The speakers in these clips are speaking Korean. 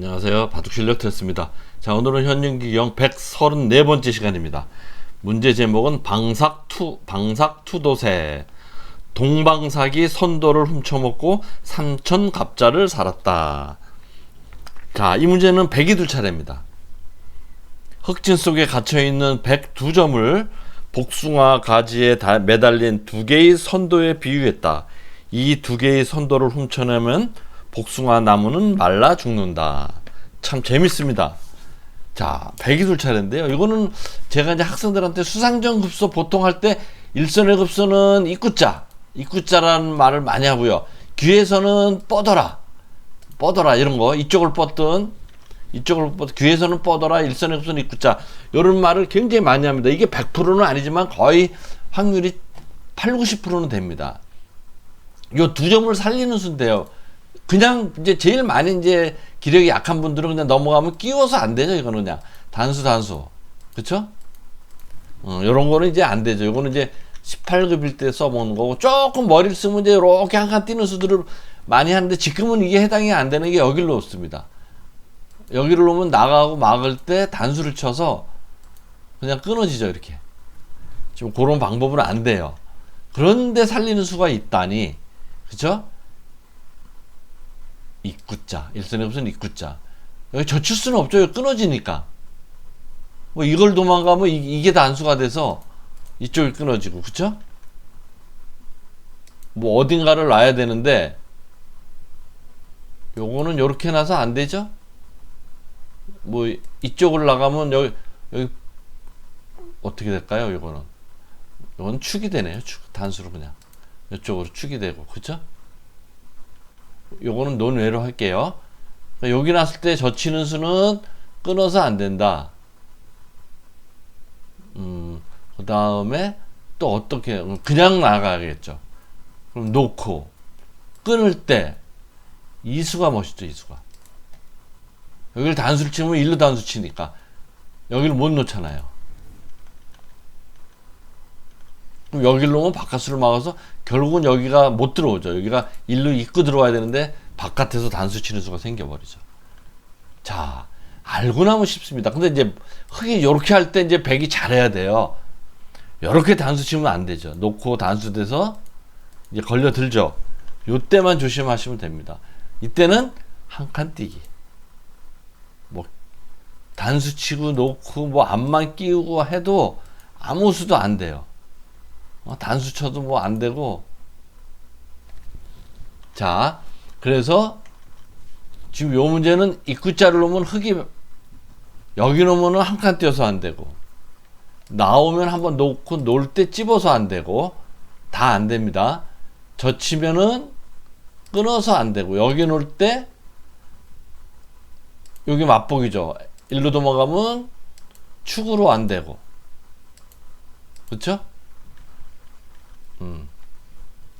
안녕하세요. 바둑 실력 테스트입니다. 자, 오늘은 현윤기경 134번째 시간입니다. 문제 제목은 방삭투, 방삭투도새. 동방삭이 선도를 훔쳐먹고 삼천 갑자를 살았다. 자, 이 문제는 백이둘 차례입니다. 흑진 속에 갇혀 있는 102점을 복숭아 가지에 다- 매달린 두 개의 선도에 비유했다. 이 두 개의 선도를 훔쳐내면 복숭아 나무는 말라 죽는다. 참 재밌습니다. 자, 백이둘 차례인데요. 이거는 제가 이제 학생들한테 수상전 급소 보통 할 때 일선의 급소는 입구자, 입구자라는 말을 많이 하고요. 귀에서는 뻗어라, 뻗어라 이런 거 이쪽을 뻗든 이쪽을 뻗 귀에서는 뻗어라 일선의 급소는 입구자 이런 말을 굉장히 많이 합니다. 이게 100%는 아니지만 거의 확률이 8, 90%는 됩니다. 요 두 점을 살리는 수인데요. 그냥 이제 제일 많이 이제 기력이 약한 분들은 그냥 넘어가면 끼워서 안 되죠. 이거는 그냥 단수 단수. 그쵸? 어, 요런 거는 이제 안 되죠. 요거는 이제 18급일 때 써먹는 거고 조금 머리를 쓰면 이제 이렇게 한 칸 뛰는 수들을 많이 하는데 지금은 이게 해당이 안 되는 게 여기를 놓습니다. 여기를 놓으면 나가고 막을 때 단수를 쳐서 그냥 끊어지죠. 이렇게. 지금 그런 방법은 안 돼요. 그런데 살리는 수가 있다니. 그죠? 입구자. 일선에 무슨 입구자. 여기 젖힐 수는 없죠. 끊어지니까. 뭐 이걸 도망가면 이, 게 단수가 돼서 이쪽이 끊어지고. 그쵸? 뭐 어딘가를 놔야 되는데 요거는 요렇게 놔서 안 되죠? 뭐 이쪽을 나가면 여기 여기 어떻게 될까요? 요거는. 요건 축이 되네요. 축. 단수로 그냥. 이쪽으로 축이 되고. 그쵸? 요거는 논외로 할게요. 그러니까 여기 났을 때 젖히는 수는 끊어서 안 된다. 음, 그 다음에 또 어떻게, 그냥 나가야겠죠. 그럼 놓고, 끊을 때, 이수가 멋있죠, 이수가. 여기를 단수를 치면 일로 단수 치니까, 여기를 못 놓잖아요. 그럼 여기를 놓으면 바깥수를 막아서 결국은 여기가 못 들어오죠. 여기가 일로 입고 들어와야 되는데 바깥에서 단수 치는 수가 생겨버리죠. 자, 알고 나면 쉽습니다. 근데 이제 흙이 이렇게 할 때 이제 백이 잘해야 돼요. 이렇게 단수 치면 안 되죠. 놓고 단수돼서 이제 걸려 들죠. 요때만 조심하시면 됩니다. 이때는 한 칸 뛰기. 뭐 단수 치고 놓고 뭐 앞만 끼우고 해도 아무 수도 안 돼요. 어, 단수 쳐도 뭐 안 되고. 자, 그래서 지금 요 문제는 입구자를 놓으면 흙이 여기 놓으면 한 칸 띄어서 안 되고 나오면 한번 놓고 놓을 때 찝어서 안 되고 다 안 됩니다. 젖히면은 끊어서 안 되고 여기 놓을 때 여기 맛보기죠. 일로 넘어가면 축으로 안 되고 그렇죠?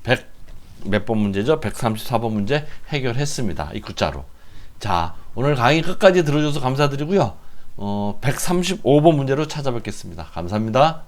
100몇 번 문제죠? 134번 문제 해결했습니다. 이 구자로. 자, 오늘 강의 끝까지 들어줘서 감사드리고요. 어, 135번 문제로 찾아뵙겠습니다. 감사합니다.